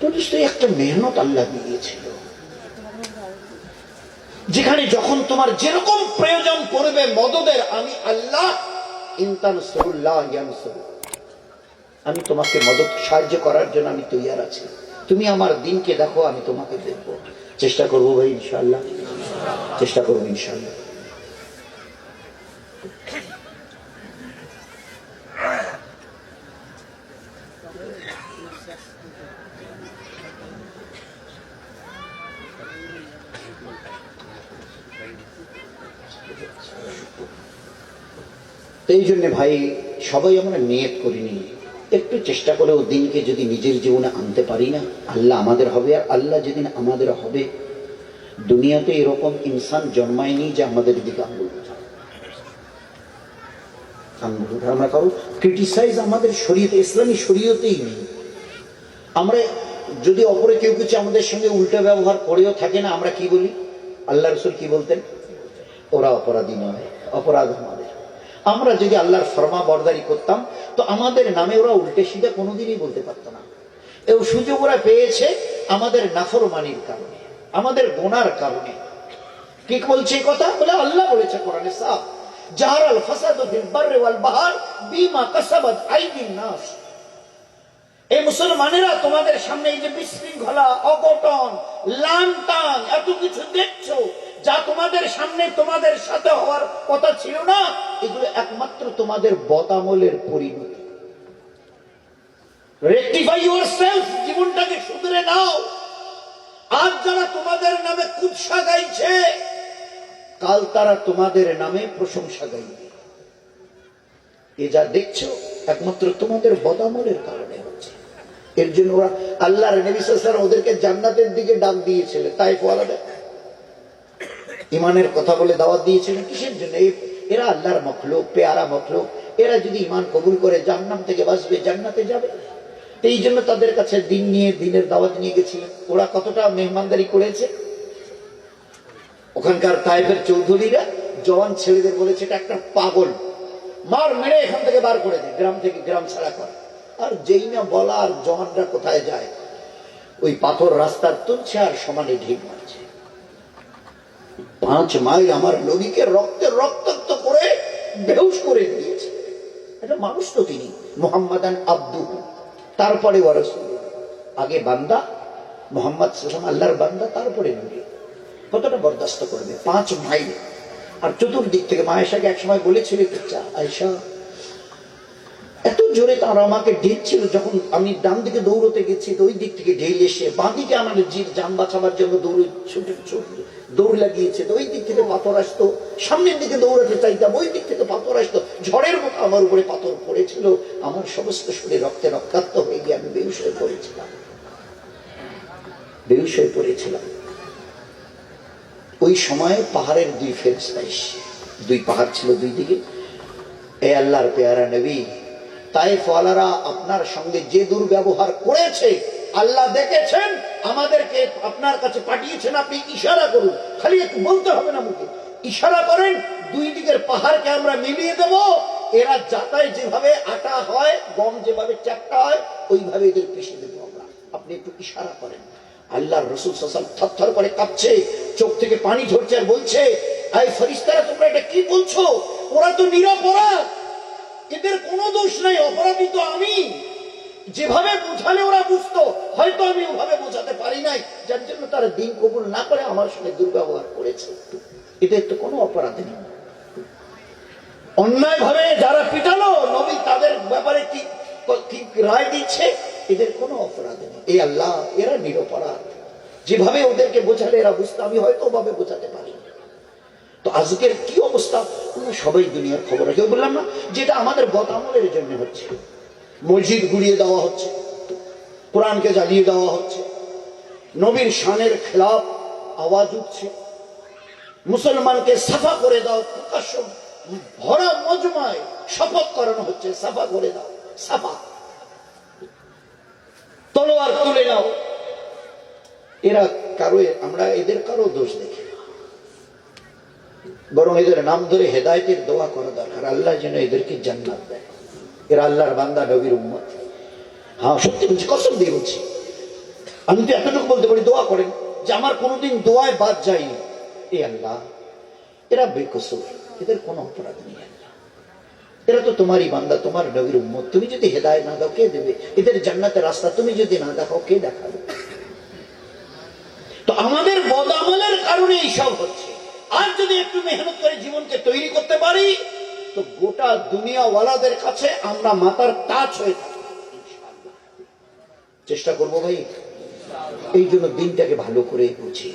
তো নিশ্চয়ই একটা মেহনত আল্লাহ দিয়েছিল। যেখানে যখন তোমার যেরকম প্রয়োজন পড়বে মদদের, আমি আল্লাহ ইনতান। আমি তোমাকে মদত সাহায্য করার জন্য আমি তৈয়ার আছি। তুমি আমার দিনকে দেখো, আমি তোমাকে দেখব। চেষ্টা করব ভাই ইনশাল্লাহ চেষ্টা করব ইনশাল্লাহ এই জন্য ভাই, সবাই আমরা নিয়ত করিনি। একটু চেষ্টা করেও দিনকে যদি নিজের জীবনে আনতে পারি না, আল্লাহ আমাদের হবে আর আল্লাহ যেদিন আমাদের হবে। দুনিয়াতে এরকম ইনসান জন্মায়নি যে আমাদের দিকে আঙ্গুল আমরা কারও ক্রিটিসাইজ আমাদের শরীয়তে, ইসলামী শরীয়তেই নেই। আমরা যদি অপরে কেউ কিছু আমাদের সঙ্গে উল্টা ব্যবহার করেও থাকে না, আমরা কি বলি? আল্লাহ রসুল কি বলতেন? ওরা অপরাধী নয়, অপরাধ আমাদের। আমরা যদি আল্লাহর ফরমা বরদারি করতাম, তো আমাদের নামে ওরা উল্টে সিধে কোনোদিনই বলতে পারত না। এই সুযোগ ওরা পেয়েছে আমাদের নাফরমানির কারণে, আমাদের গোনার কারণে। কি বলছে কথা? বলে আল্লাহ বলেছে কোরআনে সাহ জাহার আল ফাসাদ ফিল ওয়াল বাহার বিমা কাসাবাত আইদিন নাস। এই মুসলমানেরা তোমাদের সামনে এই যে বিশৃঙ্খলা, অঘটন লান টান এত কিছু দেখছ যা তোমাদের সামনে তোমাদের সাথে হওয়ার কথা ছিল না, এগুলো একমাত্র তোমাদের বতামলের পরিণতি। রেক্টিফাই ইউর সেলফ জীবনটাকে শুধরে নাও। আজ যারা তোমাদের নামে কুৎসা গাইছে, কাল তারা তোমাদের নামে প্রশংসা গাইবে। এ যা দেখছ, একমাত্র তোমাদের বদামলের কারণে হচ্ছে। এর জন্য ওরা আল্লাহর নবী ওদেরকে জান্নাতের দিকে ডাক দিয়েছিলেন তাই ফলাটা ইমানের কথা বলে দাওয়াত দিয়েছিলেন কিসের জন্য? এরা আল্লাহর মখলুক, পেয়ারা মখলুক। এরা যদি ইমান কবুল করে জান্নাম থেকে বাঁচবে, জান্নাতে যাবে। এই জন্য তাদের কাছে দিন নিয়ে, দিনের দাওয়াত নিয়ে গেছিলেন ওরা কতটা মেহমানদারি করেছে? ওখানকার তাইফের চৌধুরীরা জওয়ান ছেলেদের বলেছে, এটা একটা পাগল। মার মেরে এখান থেকে বার করে দে, গ্রাম থেকে গ্রাম ছাড়া করে। আর যেই না বলা আর জওয়ানরা কোথায় যায়? ওই পাথর রাস্তার তুলছে আর সমানে ঢিল মারছে। পাঁচ মাইল আমার নবীকে রক্তে রক্তাক্ত করে বেহুশ করে দিয়েছে। এটা মানুষ তো তিনি মোহাম্মদান আব্দু তারপরে ওয়ারসুল আগে বান্দা, মোহাম্মদ সালাম আল্লাহর বান্দা, তারপরে নবী। কতটা বরদাস্ত করবে? পাঁচ মাইল। আর চতুর্দিক থেকে মায়েশাকে একসময় বলেছিল আয়সা এত জোরে তার আমাকে ঢিলছিল যখন আমি ডান দিকে দৌড়তে গেছি, তো ওই দিক থেকে ঢেল এসে বাঁ দিকে আমার জির যান বাঁচাবার জন্য দৌড়ে ছুটে ছুটে দৌড় লাগিয়েছে। তো ওই দিক থেকে পাথর আসতো, সামনের দিকে দৌড়াতে চাইতাম, ওই দিক থেকে পাথর আসতো। ঝড়ের মতো আমার উপরে পাথর পড়েছিল, আমার সমস্ত শরীর রক্তে রক্তাক্ত হয়ে গিয়ে আমি বেহুশ হয়ে পড়েছিলাম। বেহুশ হয়ে পড়েছিলাম। ওই সময়ে পাহাড়ের দুই ফেরস্তা এসে, দুই পাহাড় ছিল দুই দিকে। এ আল্লাহর পেয়ারা নবী তাই ফলারা আপনার সঙ্গে যে দুর্ব্যবহার করেছে, আল্লাহ দেখেছেন, আমাদেরকে আপনার কাছে পাঠিয়েছেন, আপনি ইশারা করুন। খালি একটু বলতে হবে না মুখে। ইশারা করেন, দুই দিকের পাহাড়কে আমরা মিলিয়ে দেব। এরা যাতায় যেভাবে আটা হয়, গম যেভাবে চারটা হয়, ওইভাবে এদের পিষে দেবো আমরা। আপনি একটু ইশারা করেন। আল্লাহর রসুল সাসাল থরথর করে কাঁপছে, চোখ থেকে পানি ঝরছে আর বলছে আই ফরিস্তারা তোমরা এটা কি বলছো? ওরা তো নিরপরাধ। এদের কোনো দোষ নাই, অপরাধী তো আমি। যেভাবে বোঝালে ওরা বুঝতো, হয়তো আমি ওভাবে বোঝাতে পারি নাই, যার জন্য তারা দিন কবুল না করে আমার সঙ্গে দুর্ব্যবহার করেছে। এদের তো কোনো অপরাধ নেই। অন্যায় ভাবে যারা পিটালো, নবী তাদের ব্যাপারে কি রায় দিচ্ছে? এদের কোনো অপরাধ নেই। এই আল্লাহ, এরা নিরপরাধ। যেভাবে ওদেরকে বোঝালে এরা বুঝতো, আমি হয়তো ওভাবে বোঝাতে পারি। তো আজকের কি অবস্থা? সবাই দুনিয়ার খবর কেউ বললাম না, যেটা আমাদের বদামলের জন্য হচ্ছে। মসজিদ গুড়িয়ে দেওয়া হচ্ছে, কোরআনকে জ্বালিয়ে দেওয়া হচ্ছে, নবীর শানের খেলাফ আওয়াজ উঠছে, মুসলমানকে সাফা করে দাও, প্রকাশ্য ভরা মজমায় শপথ করানো হচ্ছে, সাফা করে দাও, সাফা। তলোয়ার তুলে নাও। এরা কারও আমরা এদের কারও দোষ দেখি। বরং এদের নাম ধরে হেদায়তের দোয়া করা দরকার। আল্লাহ যেন এদেরকে জান্নাত দেয়। এরা আল্লাহর বান্দা, নবীর উম্মত। হ্যাঁ সত্যি বলছি, কসম দিয়ে বলছি। আমি তো এতটুকু বলতে পারি, দোয়া করেন যে আমার কোনোদিন দোয়ায় বাদ যায়নি। এ আল্লাহ, এরা বেকসুর, এদের কোনো অপরাধ নেই এরা তো তোমারই বান্দা, তোমার নবীর উম্মত। তুমি যদি হেদায় না দাও, কে দেবে? এদের জান্নাতের রাস্তা তুমি যদি না দেখাও, কে দেখাবে? তো আমাদের বদামলের কারণে এইসব হচ্ছে। আর যদি একটু মেহনত করে জীবনকে তৈরি করতে পারি, তো গোটা দুনিয়াওয়ালাদের কাছে আমরা মাতার তাজ হয়ে চেষ্টা করব ভাই, এই জন্য দিনটাকে ভালো করে বুঝি